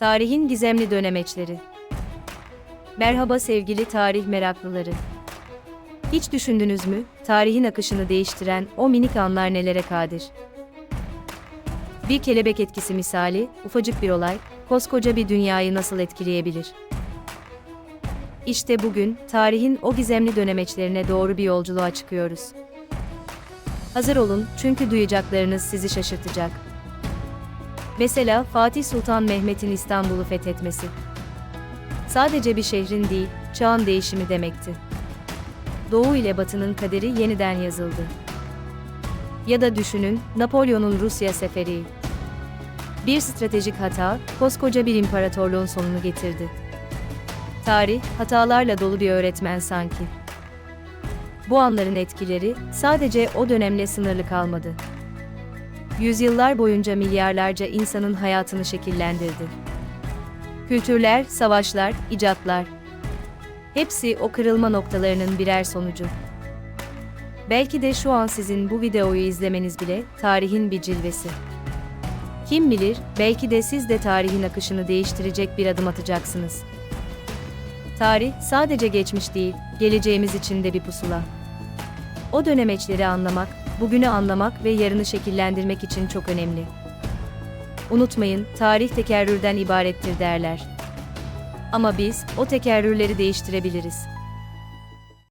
Tarihin gizemli dönemeçleri. Merhaba sevgili tarih meraklıları. Hiç düşündünüz mü, tarihin akışını değiştiren o minik anlar nelere kadir? Bir kelebek etkisi misali, ufacık bir olay, koskoca bir dünyayı nasıl etkileyebilir? İşte bugün, tarihin o gizemli dönemeçlerine doğru bir yolculuğa çıkıyoruz. Hazır olun, çünkü duyacaklarınız sizi şaşırtacak. Mesela Fatih Sultan Mehmet'in İstanbul'u fethetmesi. Sadece bir şehrin değil, çağın değişimi demekti. Doğu ile Batı'nın kaderi yeniden yazıldı. Ya da düşünün, Napolyon'un Rusya seferi. Bir stratejik hata, koskoca bir imparatorluğun sonunu getirdi. Tarih, hatalarla dolu bir öğretmen sanki. Bu anların etkileri, sadece o dönemle sınırlı kalmadı. Yüzyıllar boyunca milyarlarca insanın hayatını şekillendirdi. Kültürler, savaşlar, icatlar. Hepsi o kırılma noktalarının birer sonucu. Belki de şu an sizin bu videoyu izlemeniz bile tarihin bir cilvesi. Kim bilir, belki de siz de tarihin akışını değiştirecek bir adım atacaksınız. Tarih sadece geçmiş değil, geleceğimiz için de bir pusula. O dönemeçleri anlamak, bugünü anlamak ve yarını şekillendirmek için çok önemli. Unutmayın, tarih tekerrürden ibarettir derler. Ama biz o tekerrürleri değiştirebiliriz.